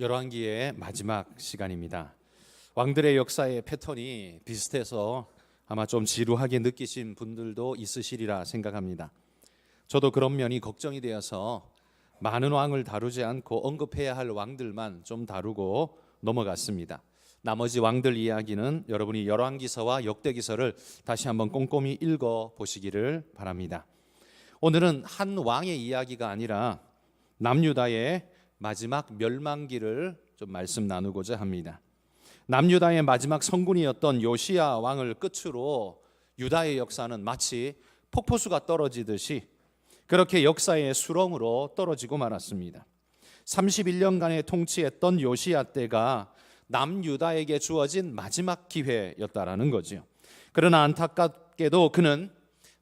열왕기의 마지막 시간입니다. 왕들의 역사의 패턴이 비슷해서 아마 좀 지루하게 느끼신 분들도 있으시리라 생각합니다. 저도 그런 면이 걱정이 되어서 많은 왕을 다루지 않고 언급해야 할 왕들만 좀 다루고 넘어갔습니다. 나머지 왕들 이야기는 여러분이 열왕기서와 역대기서를 다시 한번 꼼꼼히 읽어 보시기를 바랍니다. 오늘은 한 왕의 이야기가 아니라 남유다의 마지막 멸망기를 좀 말씀 나누고자 합니다. 남유다의 마지막 성군이었던 요시야 왕을 끝으로 유다의 역사는 마치 폭포수가 떨어지듯이 그렇게 역사의 수렁으로 떨어지고 말았습니다. 31년간의 통치했던 요시야 때가 남유다에게 주어진 마지막 기회였다라는 거지요. 그러나 안타깝게도 그는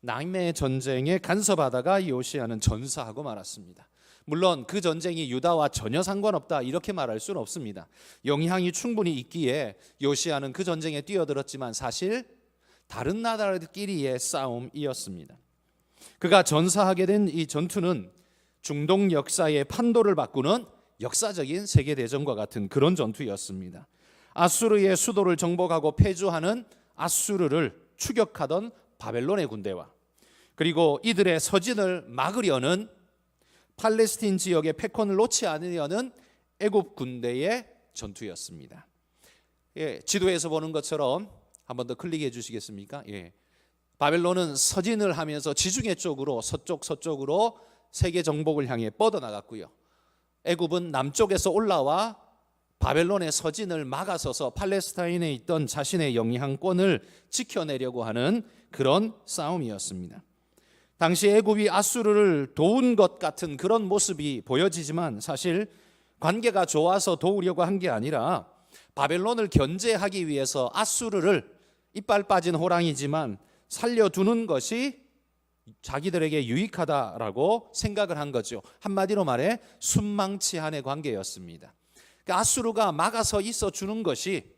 남의 전쟁에 간섭하다가 요시야는 전사하고 말았습니다. 물론 그 전쟁이 유다와 전혀 상관없다 이렇게 말할 수는 없습니다. 영향이 충분히 있기에 요시야는 그 전쟁에 뛰어들었지만 사실 다른 나라들끼리의 싸움이었습니다. 그가 전사하게 된 이 전투는 중동 역사의 판도를 바꾸는 역사적인 세계 대전과 같은 그런 전투였습니다. 아수르의 수도를 정복하고 폐주하는 아수르를 추격하던 바벨론의 군대와 그리고 이들의 서진을 막으려는 팔레스틴 지역의 패권을 놓지 않으려는 애굽 군대의 전투였습니다. 예, 지도에서 보는 것처럼 한 번 더 클릭해 주시겠습니까? 예. 바벨론은 서진을 하면서 지중해 쪽으로 서쪽 서쪽으로 세계 정복을 향해 뻗어 나갔고요. 애굽은 남쪽에서 올라와 바벨론의 서진을 막아서서 팔레스타인에 있던 자신의 영향권을 지켜내려고 하는 그런 싸움이었습니다. 당시 애굽이 아수르를 도운 것 같은 그런 모습이 보여지지만 사실 관계가 좋아서 도우려고 한 게 아니라 바벨론을 견제하기 위해서 아수르를 이빨 빠진 호랑이지만 살려두는 것이 자기들에게 유익하다라고 생각을 한 거죠. 한마디로 말해 순망치한의 관계였습니다. 그러니까 아수르가 막아서 있어 주는 것이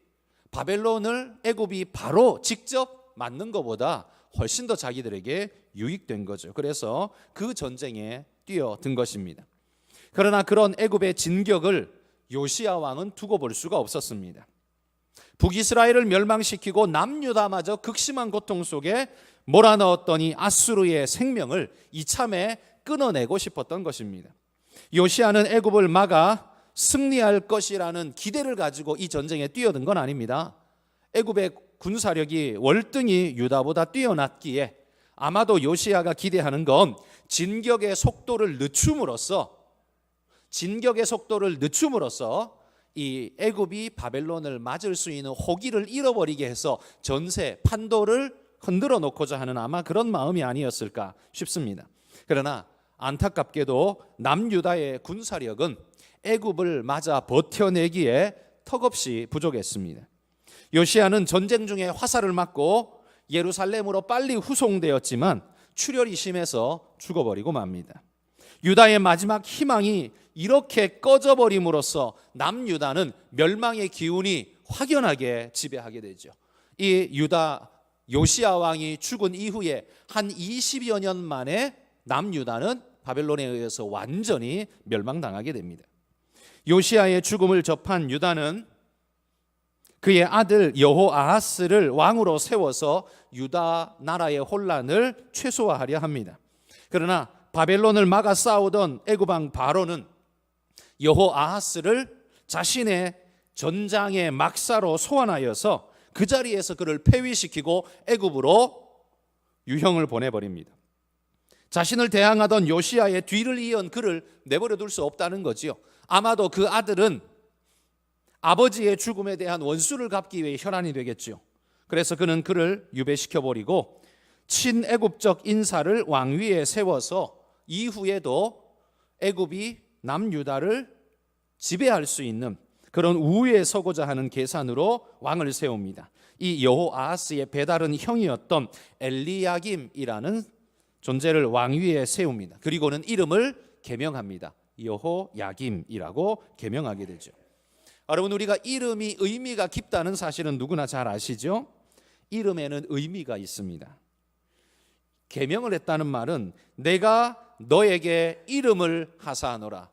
바벨론을 애굽이 바로 직접 맞는 것보다 훨씬 더 자기들에게 유익된 거죠. 그래서 그 전쟁에 뛰어든 것입니다. 그러나 그런 애굽의 진격을 요시야 왕은 두고 볼 수가 없었습니다. 북이스라엘을 멸망시키고 남유다마저 극심한 고통 속에 몰아넣었더니 아수르의 생명을 이참에 끊어내고 싶었던 것입니다. 요시아는 애굽을 막아 승리할 것이라는 기대를 가지고 이 전쟁에 뛰어든 건 아닙니다. 애굽의 군사력이 월등히 유다보다 뛰어났기에 아마도 요시아가 기대하는 건 진격의 속도를 늦춤으로써 진격의 속도를 늦춤으로써 이 애굽이 바벨론을 맞을 수 있는 호기를 잃어버리게 해서 전세 판도를 흔들어 놓고자 하는 아마 그런 마음이 아니었을까 싶습니다. 그러나 안타깝게도 남유다의 군사력은 애굽을 맞아 버텨내기에 턱없이 부족했습니다. 요시아는 전쟁 중에 화살을 맞고 예루살렘으로 빨리 후송되었지만 출혈이 심해서 죽어버리고 맙니다. 유다의 마지막 희망이 이렇게 꺼져버림으로써 남유다는 멸망의 기운이 확연하게 지배하게 되죠. 이 유다 요시아 왕이 죽은 이후에 한 20여 년 만에 남유다는 바벨론에 의해서 완전히 멸망당하게 됩니다. 요시아의 죽음을 접한 유다는 그의 아들 여호아하스를 왕으로 세워서 유다 나라의 혼란을 최소화하려 합니다. 그러나 바벨론을 막아 싸우던 애굽왕 바로는 여호아하스를 자신의 전장의 막사로 소환하여서 그 자리에서 그를 폐위시키고 애굽으로 유형을 보내버립니다. 자신을 대항하던 요시아의 뒤를 이은 그를 내버려 둘 수 없다는 거지요. 아마도 그 아들은 아버지의 죽음에 대한 원수를 갚기 위해 혈안이 되겠죠. 그래서 그는 그를 유배시켜 버리고 친애굽적 인사를 왕위에 세워서 이후에도 애굽이 남유다를 지배할 수 있는 그런 우위에 서고자 하는 계산으로 왕을 세웁니다. 이 여호아하스의 배다른 형이었던 엘리야김이라는 존재를 왕위에 세웁니다. 그리고는 이름을 개명합니다. 여호야김이라고 개명하게 되죠. 여러분 우리가 이름이 의미가 깊다는 사실은 누구나 잘 아시죠? 이름에는 의미가 있습니다. 개명을 했다는 말은 내가 너에게 이름을 하사하노라.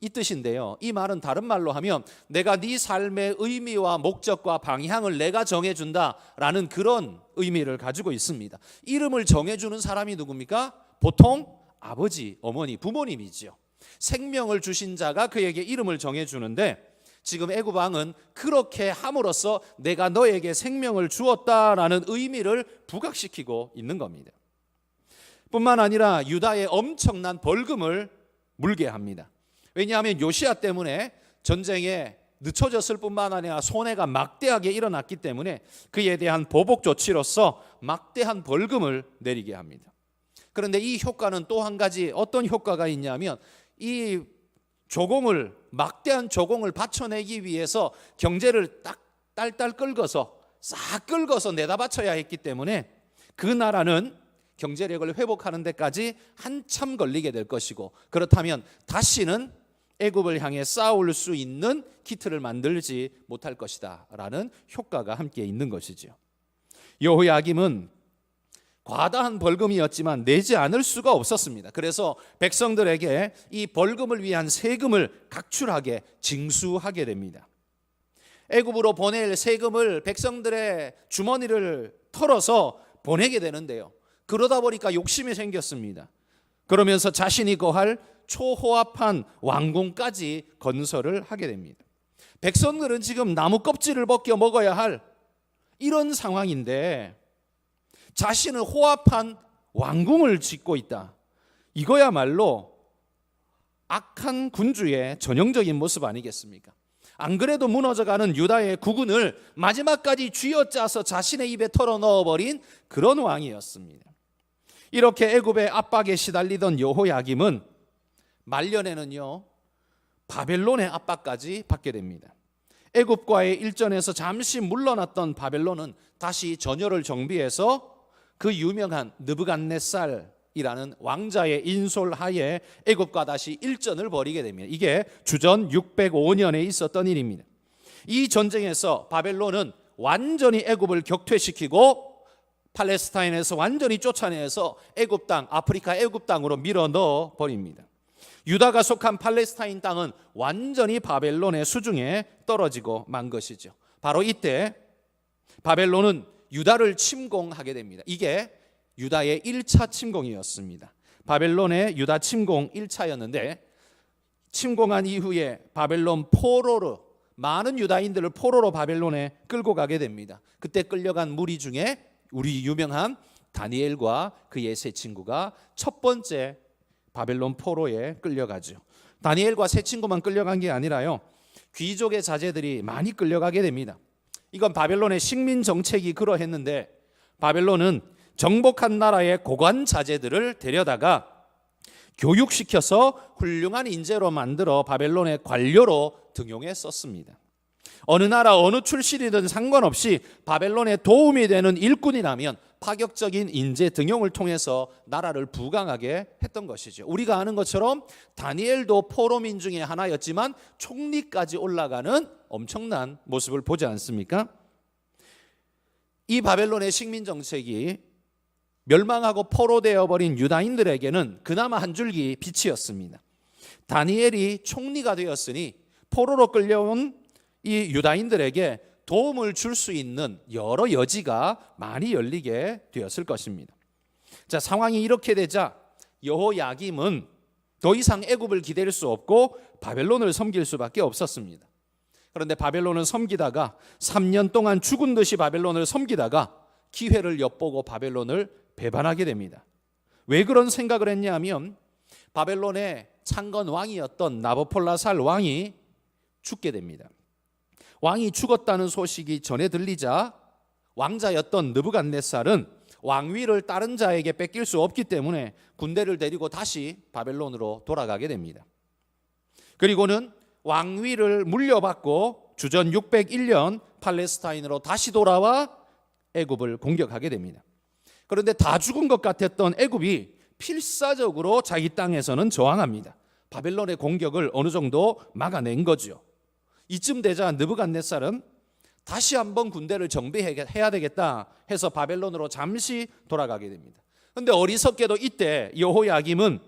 이 뜻인데요. 이 말은 다른 말로 하면 내가 네 삶의 의미와 목적과 방향을 내가 정해 준다라는 그런 의미를 가지고 있습니다. 이름을 정해 주는 사람이 누굽니까? 보통 아버지, 어머니, 부모님이지요. 생명을 주신 자가 그에게 이름을 정해 주는데 지금 애굽 왕은 그렇게 함으로써 내가 너에게 생명을 주었다라는 의미를 부각시키고 있는 겁니다. 뿐만 아니라 유다에 엄청난 벌금을 물게 합니다. 왜냐하면 요시아 때문에 전쟁에 늦춰졌을 뿐만 아니라 손해가 막대하게 일어났기 때문에 그에 대한 보복 조치로서 막대한 벌금을 내리게 합니다. 그런데 이 효과는 또 한 가지 어떤 효과가 있냐면 이 조공을 막대한 조공을 받쳐내기 위해서 경제를 딱 딸딸 끌어서 싹 끌어서 내다 바쳐야 했기 때문에 그 나라는 경제력을 회복하는 데까지 한참 걸리게 될 것이고 그렇다면 다시는 애굽을 향해 싸울 수 있는 키트를 만들지 못할 것이다라는 효과가 함께 있는 것이지요. 여호야김은 과다한 벌금이었지만 내지 않을 수가 없었습니다. 그래서 백성들에게 이 벌금을 위한 세금을 각출하게 징수하게 됩니다. 애굽으로 보낼 세금을 백성들의 주머니를 털어서 보내게 되는데요. 그러다 보니까 욕심이 생겼습니다. 그러면서 자신이 거할 초호합한 왕궁까지 건설을 하게 됩니다. 백성들은 지금 나무 껍질을 벗겨 먹어야 할 이런 상황인데 자신은 호합한 왕궁을 짓고 있다. 이거야말로 악한 군주의 전형적인 모습 아니겠습니까? 안 그래도 무너져가는 유다의 국군을 마지막까지 쥐어짜서 자신의 입에 털어 넣어버린 그런 왕이었습니다. 이렇게 애굽의 압박에 시달리던 여호야김은 말년에는요 바벨론의 압박까지 받게 됩니다. 애굽과의 일전에서 잠시 물러났던 바벨론은 다시 전열을 정비해서 그 유명한 느부갓네살이라는 왕자의 인솔 하에 애굽과 다시 일전을 벌이게 됩니다. 이게 주전 605년에 있었던 일입니다. 이 전쟁에서 바벨론은 완전히 애굽을 격퇴시키고 팔레스타인에서 완전히 쫓아내서 애굽 땅, 아프리카 애굽 땅으로 밀어 넣어 버립니다. 유다가 속한 팔레스타인 땅은 완전히 바벨론의 수중에 떨어지고 만 것이죠. 바로 이때 바벨론은 유다를 침공하게 됩니다. 이게 유다의 1차 침공이었습니다. 바벨론의 유다 침공 1차였는데 침공한 이후에 바벨론 포로로 많은 유다인들을 포로로 바벨론에 끌고 가게 됩니다. 그때 끌려간 무리 중에 우리 유명한 다니엘과 그의 세 친구가 첫 번째 바벨론 포로에 끌려가죠. 다니엘과 세 친구만 끌려간 게 아니라요. 귀족의 자제들이 많이 끌려가게 됩니다. 이건 바벨론의 식민 정책이 그러했는데 바벨론은 정복한 나라의 고관 자제들을 데려다가 교육시켜서 훌륭한 인재로 만들어 바벨론의 관료로 등용해 썼습니다. 어느 나라 어느 출신이든 상관없이 바벨론에 도움이 되는 일꾼이라면 파격적인 인재 등용을 통해서 나라를 부강하게 했던 것이죠. 우리가 아는 것처럼 다니엘도 포로민 중의 하나였지만 총리까지 올라가는 엄청난 모습을 보지 않습니까? 이 바벨론의 식민 정책이 멸망하고 포로되어 버린 유다인들에게는 그나마 한 줄기 빛이었습니다. 다니엘이 총리가 되었으니 포로로 끌려온 이 유다인들에게 도움을 줄 수 있는 여러 여지가 많이 열리게 되었을 것입니다. 자, 상황이 이렇게 되자 여호야김은 더 이상 애굽을 기다릴 수 없고 바벨론을 섬길 수밖에 없었습니다. 그런데 바벨론을 섬기다가 3년 동안 죽은 듯이 바벨론을 섬기다가 기회를 엿보고 바벨론을 배반하게 됩니다. 왜 그런 생각을 했냐면 바벨론의 창건 왕이었던 나보폴라살 왕이 죽게 됩니다. 왕이 죽었다는 소식이 전해 들리자 왕자였던 느부갓네살은 왕위를 다른 자에게 뺏길 수 없기 때문에 군대를 데리고 다시 바벨론으로 돌아가게 됩니다. 그리고는 왕위를 물려받고 주전 601년 팔레스타인으로 다시 돌아와 애굽을 공격하게 됩니다. 그런데 다 죽은 것 같았던 애굽이 필사적으로 자기 땅에서는 저항합니다. 바벨론의 공격을 어느 정도 막아낸 거죠. 이쯤 되자 느부갓네살은 다시 한번 군대를 정비해야 되겠다 해서 바벨론으로 잠시 돌아가게 됩니다. 근데 어리석게도 이때 여호야김은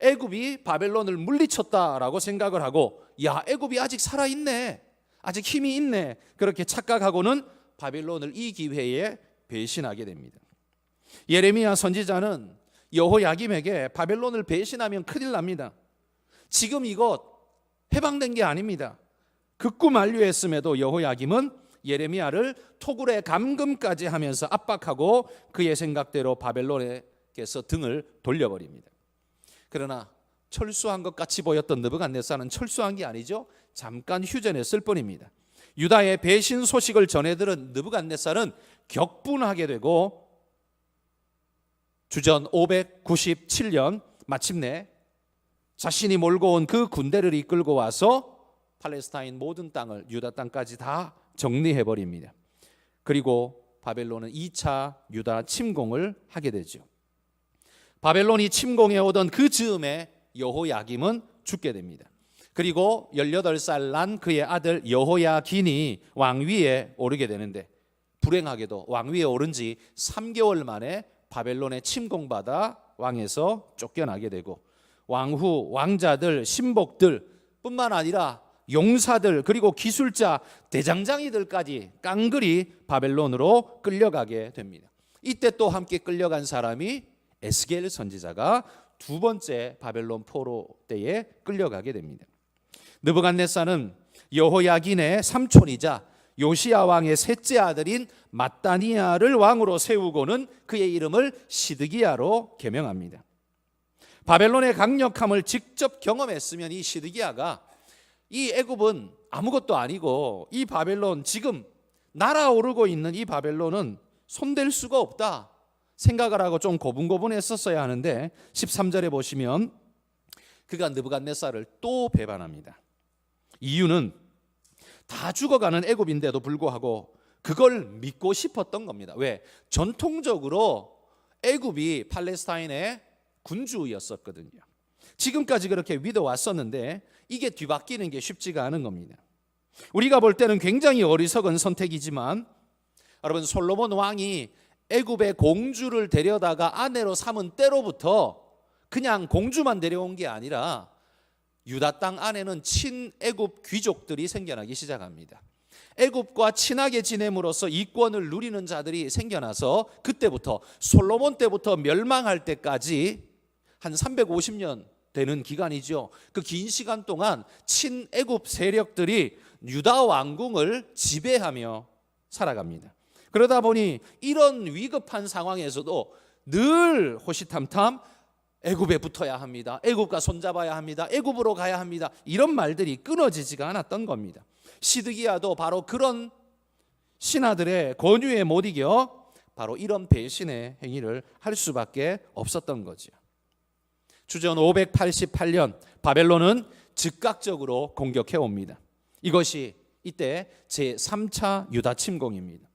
애굽이 바벨론을 물리쳤다라고 생각을 하고 야 애굽이 아직 살아 있네 아직 힘이 있네 그렇게 착각하고는 바벨론을 이 기회에 배신하게 됩니다. 예레미야 선지자는 여호야김에게 바벨론을 배신하면 큰일 납니다. 지금 이것 해방된 게 아닙니다. 극구 만류했음에도 여호야김은 예레미야를 토굴의 감금까지 하면서 압박하고 그의 생각대로 바벨론에게서 등을 돌려버립니다. 그러나 철수한 것 같이 보였던 느부갓네살은 철수한 게 아니죠. 잠깐 휴전했을 뿐입니다. 유다의 배신 소식을 전해 들은 느부갓네살은 격분하게 되고 주전 597년 마침내 자신이 몰고 온 그 군대를 이끌고 와서 팔레스타인 모든 땅을 유다 땅까지 다 정리해 버립니다. 그리고 바벨론은 2차 유다 침공을 하게 되죠. 바벨론이 침공해 오던 그 즈음에 여호야김은 죽게 됩니다. 그리고 18살 난 그의 아들 여호야긴이 왕위에 오르게 되는데 불행하게도 왕위에 오른 지 3개월 만에 바벨론에 침공받아 왕에서 쫓겨나게 되고 왕후 왕자들 신복들 뿐만 아니라 용사들 그리고 기술자 대장장이들까지 깡그리 바벨론으로 끌려가게 됩니다. 이때 또 함께 끌려간 사람이 에스겔 선지자가 두 번째 바벨론 포로 때에 끌려가게 됩니다. 느부갓네살은 여호야긴의 삼촌이자 요시야 왕의 셋째 아들인 마따니아를 왕으로 세우고는 그의 이름을 시드기야로 개명합니다. 바벨론의 강력함을 직접 경험했으면 이 시드기야가 이 애굽은 아무것도 아니고 이 바벨론 지금 날아오르고 있는 이 바벨론은 손댈 수가 없다 생각을 하고 좀 고분고분했었어야 하는데 13절에 보시면 그가 느부갓네살을 또 배반합니다. 이유는 다 죽어가는 애굽인데도 불구하고 그걸 믿고 싶었던 겁니다. 왜? 전통적으로 애굽이 팔레스타인의 군주였었거든요. 지금까지 그렇게 믿어 왔었는데 이게 뒤바뀌는 게 쉽지가 않은 겁니다. 우리가 볼 때는 굉장히 어리석은 선택이지만 여러분 솔로몬 왕이 애굽의 공주를 데려다가 아내로 삼은 때로부터 그냥 공주만 데려온 게 아니라 유다 땅 안에는 친애굽 귀족들이 생겨나기 시작합니다. 애굽과 친하게 지냄으로써 이권을 누리는 자들이 생겨나서 그때부터 솔로몬 때부터 멸망할 때까지 한 350년 되는 기간이죠. 그 긴 시간 동안 친애굽 세력들이 유다 왕궁을 지배하며 살아갑니다. 그러다 보니 이런 위급한 상황에서도 늘 호시탐탐 애굽에 붙어야 합니다. 애굽과 손잡아야 합니다. 애굽으로 가야 합니다. 이런 말들이 끊어지지가 않았던 겁니다. 시드기야도 바로 그런 신하들의 권유에 못 이겨 바로 이런 배신의 행위를 할 수밖에 없었던 거죠. 주전 588년 바벨론은 즉각적으로 공격해 옵니다. 이것이 이때 제 3차 유다 침공입니다.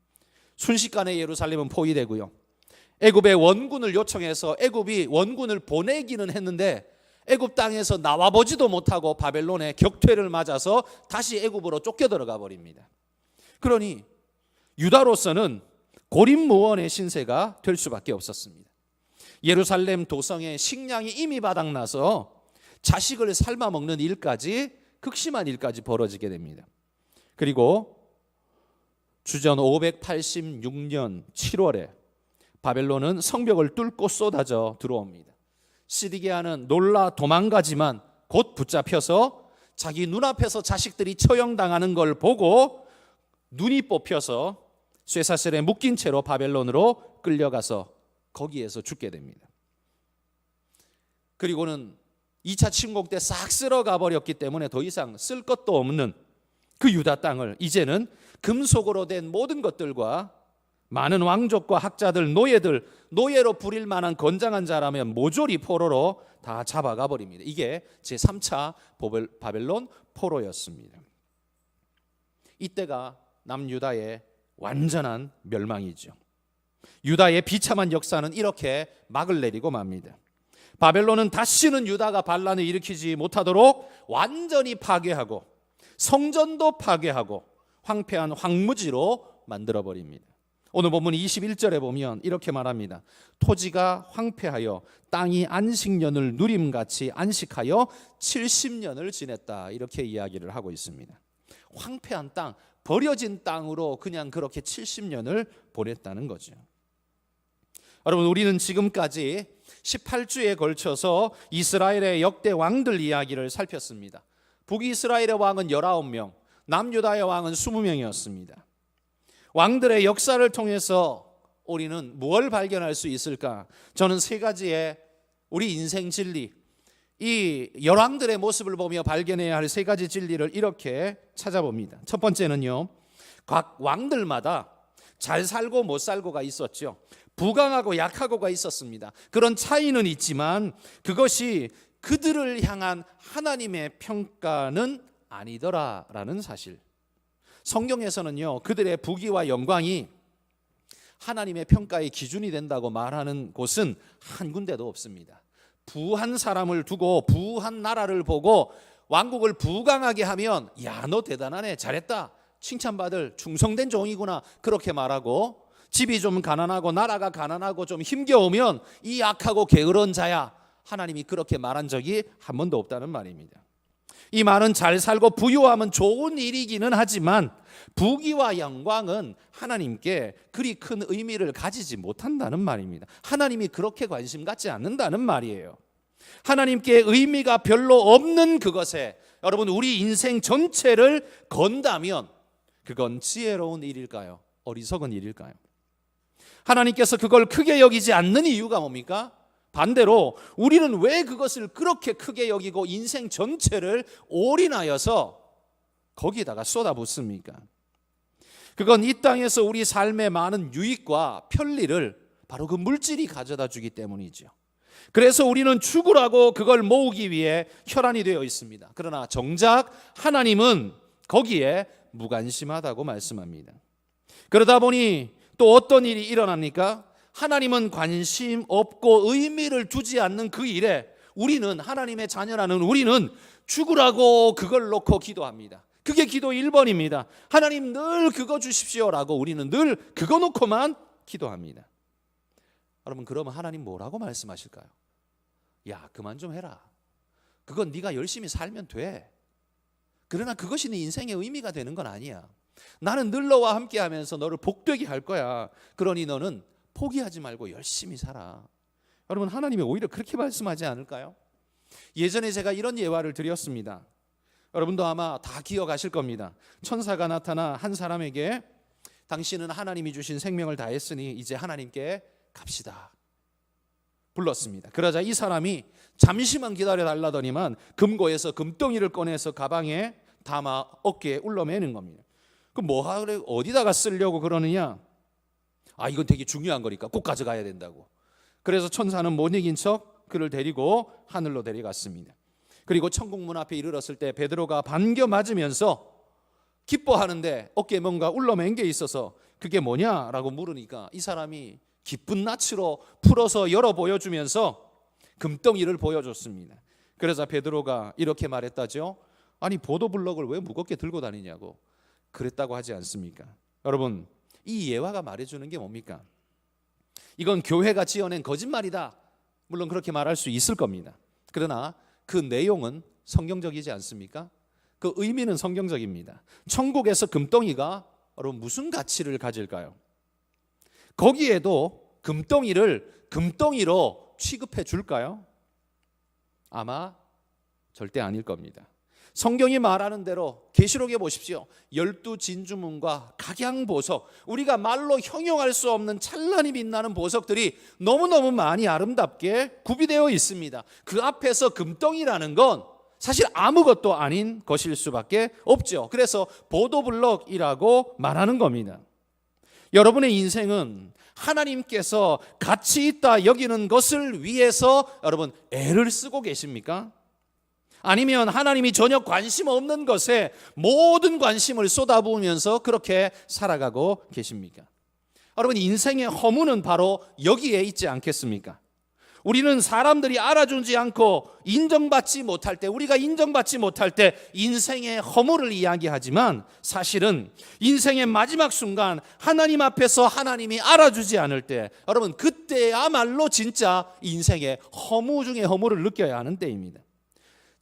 순식간에 예루살렘은 포위되고요. 애굽의 원군을 요청해서 애굽이 원군을 보내기는 했는데 애굽 땅에서 나와 보지도 못하고 바벨론의 격퇴를 맞아서 다시 애굽으로 쫓겨 들어가 버립니다. 그러니 유다로서는 고립무원의 신세가 될 수밖에 없었습니다. 예루살렘 도성에 식량이 이미 바닥나서 자식을 삶아 먹는 일까지 극심한 일까지 벌어지게 됩니다. 그리고 주전 586년 7월에 바벨론은 성벽을 뚫고 쏟아져 들어옵니다. 시디게아는 놀라 도망가지만 곧 붙잡혀서 자기 눈앞에서 자식들이 처형당하는 걸 보고 눈이 뽑혀서 쇠사슬에 묶인 채로 바벨론으로 끌려가서 거기에서 죽게 됩니다. 그리고는 2차 침공 때 싹 쓸어가 버렸기 때문에 더 이상 쓸 것도 없는 그 유다 땅을 이제는 금속으로 된 모든 것들과 많은 왕족과 학자들, 노예들, 노예로 부릴 만한 건장한 자라면 모조리 포로로 다 잡아가 버립니다. 이게 제 3차 바벨론 포로였습니다. 이때가 남유다의 완전한 멸망이죠. 유다의 비참한 역사는 이렇게 막을 내리고 맙니다. 바벨론은 다시는 유다가 반란을 일으키지 못하도록 완전히 파괴하고 성전도 파괴하고 황폐한 황무지로 만들어 버립니다. 오늘 본문 21절에 보면 이렇게 말합니다. 토지가 황폐하여 땅이 안식년을 누림같이 안식하여 70년을 지냈다. 이렇게 이야기를 하고 있습니다. 황폐한 땅, 버려진 땅으로 그냥 그렇게 70년을 보냈다는 거죠. 여러분, 우리는 지금까지 18주에 걸쳐서 이스라엘의 역대 왕들 이야기를 살폈습니다. 북이스라엘의 왕은 19명, 남유다의 왕은 20명이었습니다. 왕들의 역사를 통해서 우리는 무엇을 발견할 수 있을까? 저는 세 가지의 우리 인생 진리, 이 열왕들의 모습을 보며 발견해야 할 세 가지 진리를 이렇게 찾아봅니다. 첫 번째는요, 각 왕들마다 잘 살고 못 살고가 있었죠. 부강하고 약하고가 있었습니다. 그런 차이는 있지만 그것이 그들을 향한 하나님의 평가는 아니더라라는 사실. 성경에서는요, 그들의 부귀와 영광이 하나님의 평가의 기준이 된다고 말하는 곳은 한 군데도 없습니다. 부한 사람을 두고 부한 나라를 보고 왕국을 부강하게 하면 야, 너 대단하네. 잘했다. 칭찬받을 충성된 종이구나. 그렇게 말하고 집이 좀 가난하고 나라가 가난하고 좀 힘겨우면 이 약하고 게으른 자야. 하나님이 그렇게 말한 적이 한 번도 없다는 말입니다. 이 말은 잘 살고 부유함은 좋은 일이기는 하지만 부귀와 영광은 하나님께 그리 큰 의미를 가지지 못한다는 말입니다. 하나님이 그렇게 관심 갖지 않는다는 말이에요. 하나님께 의미가 별로 없는 그것에 여러분 우리 인생 전체를 건다면 그건 지혜로운 일일까요? 어리석은 일일까요? 하나님께서 그걸 크게 여기지 않는 이유가 뭡니까? 반대로 우리는 왜 그것을 그렇게 크게 여기고 인생 전체를 올인하여서 거기다가 쏟아붓습니까? 그건 이 땅에서 우리 삶의 많은 유익과 편리를 바로 그 물질이 가져다 주기 때문이죠. 그래서 우리는 죽으라고 그걸 모으기 위해 혈안이 되어 있습니다. 그러나 정작 하나님은 거기에 무관심하다고 말씀합니다. 그러다 보니 또 어떤 일이 일어납니까? 하나님은 관심 없고 의미를 두지 않는 그 일에 우리는 하나님의 자녀라는 우리는 죽으라고 그걸 놓고 기도합니다. 그게 기도 1번입니다. 하나님 늘 그거 주십시오라고 우리는 늘 그거 놓고만 기도합니다. 여러분 그러면 하나님 뭐라고 말씀하실까요? 야, 그만 좀 해라. 그건 네가 열심히 살면 돼. 그러나 그것이 네 인생의 의미가 되는 건 아니야. 나는 늘 너와 함께 하면서 너를 복되게 할 거야. 그러니 너는 포기하지 말고 열심히 살아. 여러분 하나님이 오히려 그렇게 말씀하지 않을까요? 예전에 제가 이런 예화를 드렸습니다. 여러분도 아마 다 기억하실 겁니다. 천사가 나타나 한 사람에게 당신은 하나님이 주신 생명을 다했으니 이제 하나님께 갑시다. 불렀습니다. 그러자 이 사람이 잠시만 기다려 달라더니만 금고에서 금덩이를 꺼내서 가방에 담아 어깨에 울러매는 겁니다. 그럼 뭐 하래 어디다가 쓰려고 그러느냐? 아 이건 되게 중요한 거니까 꼭 가져가야 된다고. 그래서 천사는 못 이긴 척 그를 데리고 하늘로 데려갔습니다. 그리고 천국 문 앞에 이르렀을 때 베드로가 반겨 맞으면서 기뻐하는데 어깨에 뭔가 울러맨 게 있어서 그게 뭐냐라고 물으니까 이 사람이 기쁜 낯으로 풀어서 열어 보여주면서 금덩이를 보여줬습니다. 그래서 베드로가 이렇게 말했다죠. 아니 보도블럭을 왜 무겁게 들고 다니냐고 그랬다고 하지 않습니까? 여러분 이 예화가 말해주는 게 뭡니까? 이건 교회가 지어낸 거짓말이다. 물론 그렇게 말할 수 있을 겁니다. 그러나 그 내용은 성경적이지 않습니까? 그 의미는 성경적입니다. 천국에서 금덩이가 여러분 무슨 가치를 가질까요? 거기에도 금덩이를 금덩이로 취급해 줄까요? 아마 절대 아닐 겁니다. 성경이 말하는 대로 계시록에 보십시오. 열두 진주문과 각양보석, 우리가 말로 형용할 수 없는 찬란히 빛나는 보석들이 너무너무 많이 아름답게 구비되어 있습니다. 그 앞에서 금덩이라는 건 사실 아무것도 아닌 것일 수밖에 없죠. 그래서 보도블럭이라고 말하는 겁니다. 여러분의 인생은 하나님께서 가치 있다 여기는 것을 위해서 여러분 애를 쓰고 계십니까? 아니면 하나님이 전혀 관심 없는 것에 모든 관심을 쏟아부으면서 그렇게 살아가고 계십니까? 여러분 인생의 허무는 바로 여기에 있지 않겠습니까? 우리는 사람들이 알아주지 않고 인정받지 못할 때, 우리가 인정받지 못할 때 인생의 허물을 이야기하지만 사실은 인생의 마지막 순간 하나님 앞에서 하나님이 알아주지 않을 때, 여러분, 그때야말로 진짜 인생의 허무 중에 허물을 느껴야 하는 때입니다.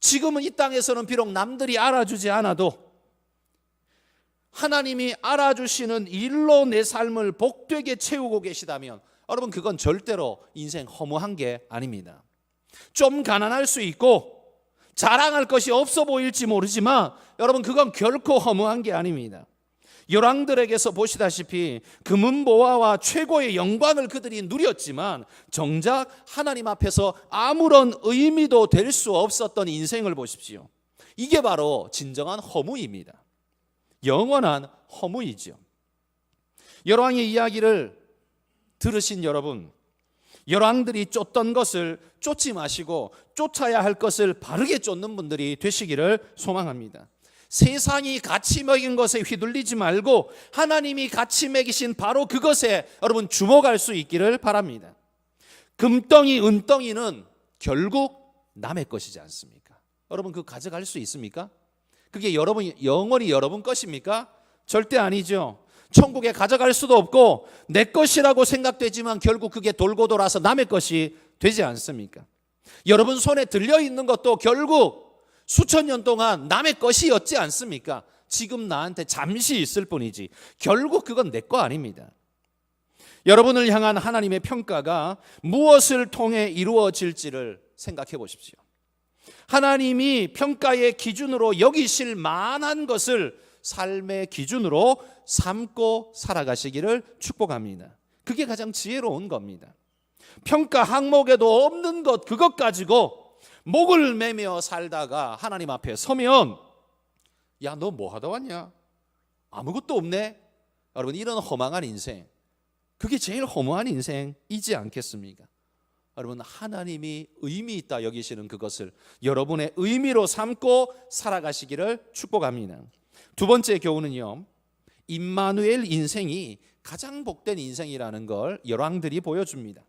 지금은 이 땅에서는 비록 남들이 알아주지 않아도 하나님이 알아주시는 일로 내 삶을 복되게 채우고 계시다면 여러분 그건 절대로 인생 허무한 게 아닙니다. 좀 가난할 수 있고 자랑할 것이 없어 보일지 모르지만 여러분 그건 결코 허무한 게 아닙니다. 열왕들에게서 보시다시피 금은 보화와 최고의 영광을 그들이 누렸지만 정작 하나님 앞에서 아무런 의미도 될 수 없었던 인생을 보십시오. 이게 바로 진정한 허무입니다. 영원한 허무이지요. 열왕의 이야기를 들으신 여러분, 열왕들이 쫓던 것을 쫓지 마시고 쫓아야 할 것을 바르게 쫓는 분들이 되시기를 소망합니다. 세상이 가치 먹인 것에 휘둘리지 말고 하나님이 가치 먹이신 바로 그것에 여러분 주목할 수 있기를 바랍니다. 금덩이, 은덩이는 결국 남의 것이지 않습니까? 여러분 그 가져갈 수 있습니까? 그게 여러분 영원히 여러분 것입니까? 절대 아니죠. 천국에 가져갈 수도 없고 내 것이라고 생각되지만 결국 그게 돌고 돌아서 남의 것이 되지 않습니까? 여러분 손에 들려 있는 것도 결국 수천 년 동안 남의 것이었지 않습니까? 지금 나한테 잠시 있을 뿐이지 결국 그건 내 거 아닙니다. 여러분을 향한 하나님의 평가가 무엇을 통해 이루어질지를 생각해 보십시오. 하나님이 평가의 기준으로 여기실 만한 것을 삶의 기준으로 삼고 살아가시기를 축복합니다. 그게 가장 지혜로운 겁니다. 평가 항목에도 없는 것 그것 가지고 목을 매며 살다가 하나님 앞에 서면 야 너 뭐 하다 왔냐? 아무것도 없네. 여러분 이런 허망한 인생 그게 제일 허무한 인생이지 않겠습니까? 여러분 하나님이 의미 있다 여기시는 그것을 여러분의 의미로 삼고 살아가시기를 축복합니다. 두 번째 교훈은요. 임마누엘 인생이 가장 복된 인생이라는 걸 열왕들이 보여줍니다.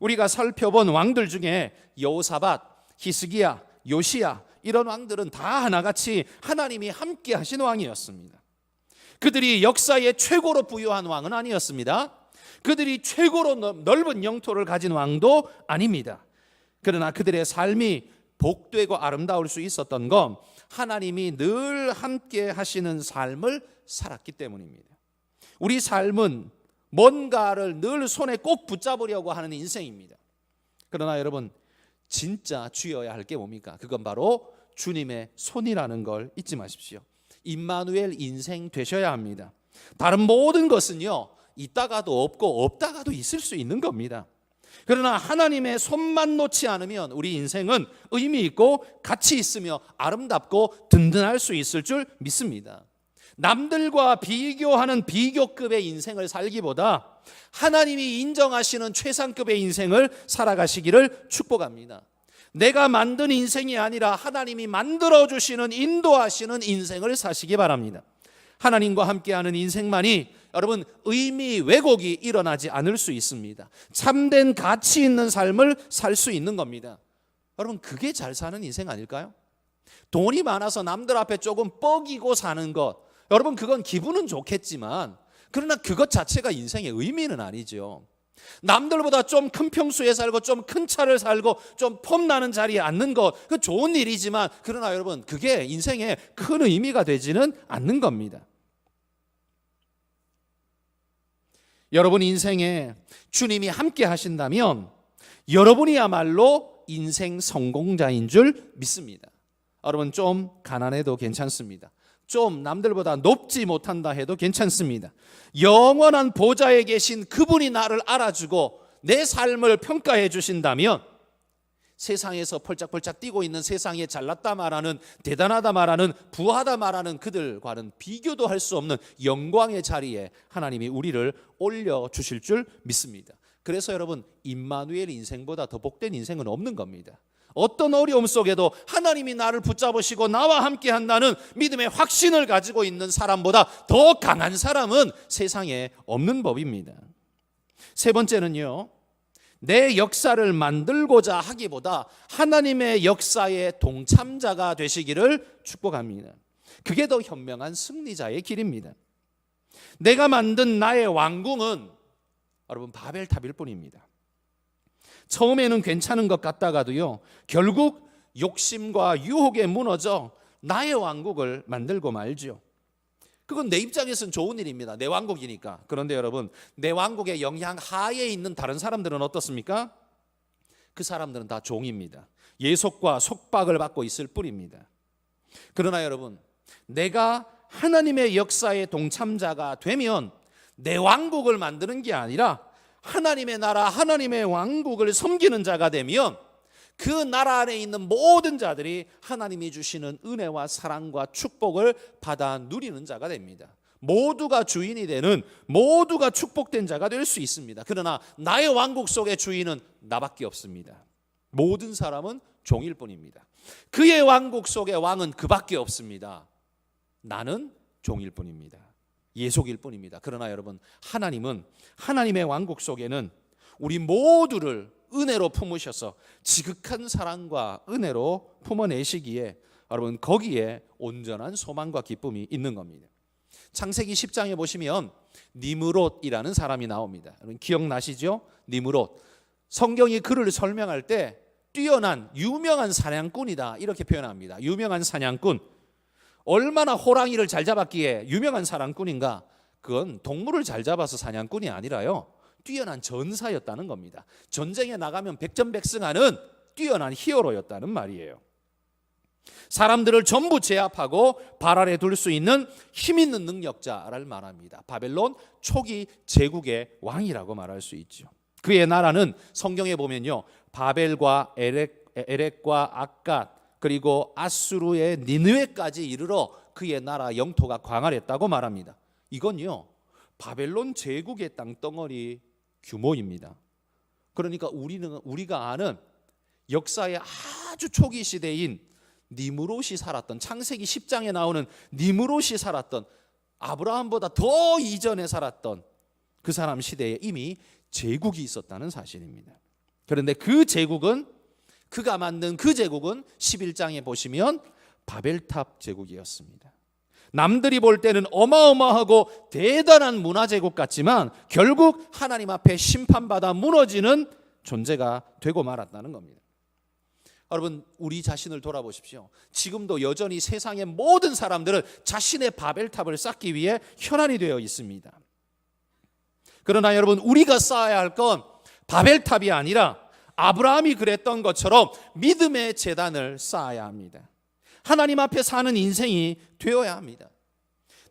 우리가 살펴본 왕들 중에 여호사밧, 히스기야, 요시야 이런 왕들은 다 하나같이 하나님이 함께 하신 왕이었습니다. 그들이 역사의 최고로 부유한 왕은 아니었습니다. 그들이 최고로 넓은 영토를 가진 왕도 아닙니다. 그러나 그들의 삶이 복되고 아름다울 수 있었던 건 하나님이 늘 함께 하시는 삶을 살았기 때문입니다. 우리 삶은 뭔가를 늘 손에 꼭 붙잡으려고 하는 인생입니다. 그러나 여러분 진짜 쥐어야 할 게 뭡니까? 그건 바로 주님의 손이라는 걸 잊지 마십시오. 임마누엘 인생 되셔야 합니다. 다른 모든 것은요. 있다가도 없고 없다가도 있을 수 있는 겁니다. 그러나 하나님의 손만 놓지 않으면 우리 인생은 의미 있고 가치 있으며 아름답고 든든할 수 있을 줄 믿습니다. 남들과 비교하는 비교급의 인생을 살기보다 하나님이 인정하시는 최상급의 인생을 살아가시기를 축복합니다. 내가 만든 인생이 아니라 하나님이 만들어 주시는 인도하시는 인생을 사시기 바랍니다. 하나님과 함께하는 인생만이 여러분 의미 왜곡이 일어나지 않을 수 있습니다. 참된 가치 있는 삶을 살 수 있는 겁니다. 여러분 그게 잘 사는 인생 아닐까요? 돈이 많아서 남들 앞에 조금 뻐기고 사는 것 여러분 그건 기분은 좋겠지만 그러나 그것 자체가 인생의 의미는 아니죠. 남들보다 좀 큰 평수에 살고 좀 큰 차를 살고 좀 폼나는 자리에 앉는 것, 그 좋은 일이지만 그러나 여러분 그게 인생에 큰 의미가 되지는 않는 겁니다. 여러분 인생에 주님이 함께 하신다면 여러분이야말로 인생 성공자인 줄 믿습니다. 여러분 좀 가난해도 괜찮습니다. 좀 남들보다 높지 못한다 해도 괜찮습니다. 영원한 보좌에 계신 그분이 나를 알아주고 내 삶을 평가해 주신다면 세상에서 펄짝펄짝 뛰고 있는 세상에 잘났다 말하는 대단하다 말하는 부하다 말하는 그들과는 비교도 할 수 없는 영광의 자리에 하나님이 우리를 올려 주실 줄 믿습니다. 그래서 여러분 임마누엘 인생보다 더 복된 인생은 없는 겁니다. 어떤 어려움 속에도 하나님이 나를 붙잡으시고 나와 함께 한다는 믿음의 확신을 가지고 있는 사람보다 더 강한 사람은 세상에 없는 법입니다. 세 번째는요. 내 역사를 만들고자 하기보다 하나님의 역사의 동참자가 되시기를 축복합니다. 그게 더 현명한 승리자의 길입니다. 내가 만든 나의 왕궁은 여러분 바벨탑일 뿐입니다. 처음에는 괜찮은 것 같다가도요, 결국 욕심과 유혹에 무너져 나의 왕국을 만들고 말죠. 그건 내 입장에서는 좋은 일입니다. 내 왕국이니까. 그런데 여러분, 내 왕국의 영향 하에 있는 다른 사람들은 어떻습니까? 그 사람들은 다 종입니다. 예속과 속박을 받고 있을 뿐입니다. 그러나 여러분, 내가 하나님의 역사의 동참자가 되면 내 왕국을 만드는 게 아니라 하나님의 나라, 하나님의 왕국을 섬기는 자가 되면 그 나라 안에 있는 모든 자들이 하나님이 주시는 은혜와 사랑과 축복을 받아 누리는 자가 됩니다. 모두가 주인이 되는 모두가 축복된 자가 될 수 있습니다. 그러나 나의 왕국 속의 주인은 나밖에 없습니다. 모든 사람은 종일 뿐입니다. 그의 왕국 속의 왕은 그밖에 없습니다. 나는 종일 뿐입니다. 예속일 뿐입니다. 그러나 여러분, 하나님은 하나님의 왕국 속에는 우리 모두를 은혜로 품으셔서 지극한 사랑과 은혜로 품어내시기에 여러분 거기에 온전한 소망과 기쁨이 있는 겁니다. 창세기 10장에 보시면 니므롯이라는 사람이 나옵니다. 여러분 기억나시죠? 니므롯. 성경이 그를 설명할 때 뛰어난 유명한 사냥꾼이다 이렇게 표현합니다. 유명한 사냥꾼. 얼마나 호랑이를 잘 잡았기에 유명한 사냥꾼인가? 그건 동물을 잘 잡아서 사냥꾼이 아니라요. 뛰어난 전사였다는 겁니다. 전쟁에 나가면 백전백승하는 뛰어난 히어로였다는 말이에요. 사람들을 전부 제압하고 발 아래 둘 수 있는 힘 있는 능력자를 말합니다. 바벨론 초기 제국의 왕이라고 말할 수 있죠. 그의 나라는 성경에 보면요. 바벨과 에렉, 에렉과 아갓 그리고 아수르의 니느웨까지 이르러 그의 나라 영토가 광활했다고 말합니다. 이건요. 바벨론 제국의 땅덩어리 규모입니다. 그러니까 우리는 우리가 아는 역사의 아주 초기 시대인 니무롯이 살았던 창세기 10장에 나오는 니무롯이 살았던 아브라함보다 더 이전에 살았던 그 사람 시대에 이미 제국이 있었다는 사실입니다. 그런데 그 제국은 그가 만든 그 제국은 11장에 보시면 바벨탑 제국이었습니다. 남들이 볼 때는 어마어마하고 대단한 문화 제국 같지만 결국 하나님 앞에 심판받아 무너지는 존재가 되고 말았다는 겁니다. 여러분 우리 자신을 돌아보십시오. 지금도 여전히 세상의 모든 사람들은 자신의 바벨탑을 쌓기 위해 현안이 되어 있습니다. 그러나 여러분 우리가 쌓아야 할 건 바벨탑이 아니라 아브라함이 그랬던 것처럼 믿음의 재단을 쌓아야 합니다. 하나님 앞에 사는 인생이 되어야 합니다.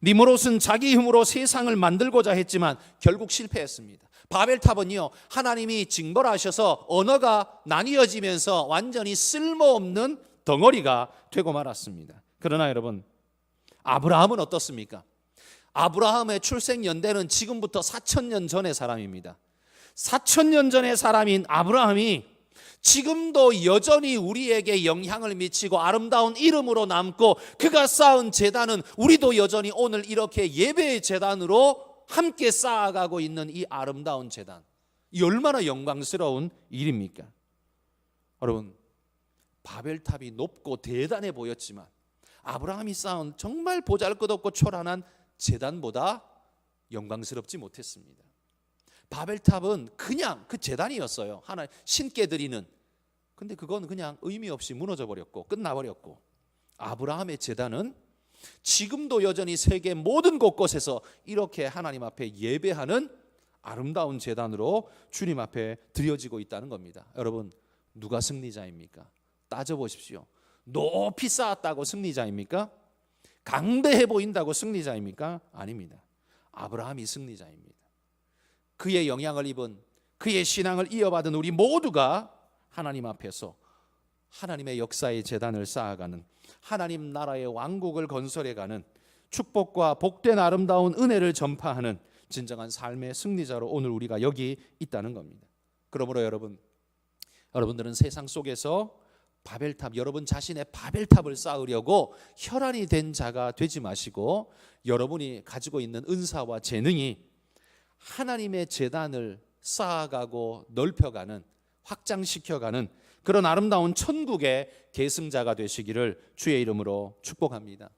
니무롯은 자기 힘으로 세상을 만들고자 했지만 결국 실패했습니다. 바벨탑은요, 하나님이 징벌하셔서 언어가 나뉘어지면서 완전히 쓸모없는 덩어리가 되고 말았습니다. 그러나 여러분, 아브라함은 어떻습니까? 아브라함의 출생 연대는 지금부터 4천년 전의 사람입니다. 4천년 전의 사람인 아브라함이 지금도 여전히 우리에게 영향을 미치고 아름다운 이름으로 남고 그가 쌓은 재단은 우리도 여전히 오늘 이렇게 예배의 재단으로 함께 쌓아가고 있는 이 아름다운 재단. 이 얼마나 영광스러운 일입니까? 여러분, 바벨탑이 높고 대단해 보였지만 아브라함이 쌓은 정말 보잘것없고 초란한 재단보다 영광스럽지 못했습니다. 바벨탑은 그냥 그 재단이었어요. 하나 신께 드리는. 근데 그건 그냥 의미 없이 무너져 버렸고 끝나 버렸고 아브라함의 재단은 지금도 여전히 세계 모든 곳곳에서 이렇게 하나님 앞에 예배하는 아름다운 재단으로 주님 앞에 드려지고 있다는 겁니다. 여러분 누가 승리자입니까? 따져 보십시오. 높이 쌓았다고 승리자입니까? 강대해 보인다고 승리자입니까? 아닙니다. 아브라함이 승리자입니다. 그의 영향을 입은 그의 신앙을 이어받은 우리 모두가 하나님 앞에서 하나님의 역사의 재단을 쌓아가는 하나님 나라의 왕국을 건설해가는 축복과 복된 아름다운 은혜를 전파하는 진정한 삶의 승리자로 오늘 우리가 여기 있다는 겁니다. 그러므로 여러분, 여러분들은 세상 속에서 바벨탑, 여러분 자신의 바벨탑을 쌓으려고 혈안이 된 자가 되지 마시고 여러분이 가지고 있는 은사와 재능이 하나님의 재단을 쌓아가고 넓혀가는 확장시켜가는 그런 아름다운 천국의 계승자가 되시기를 주의 이름으로 축복합니다.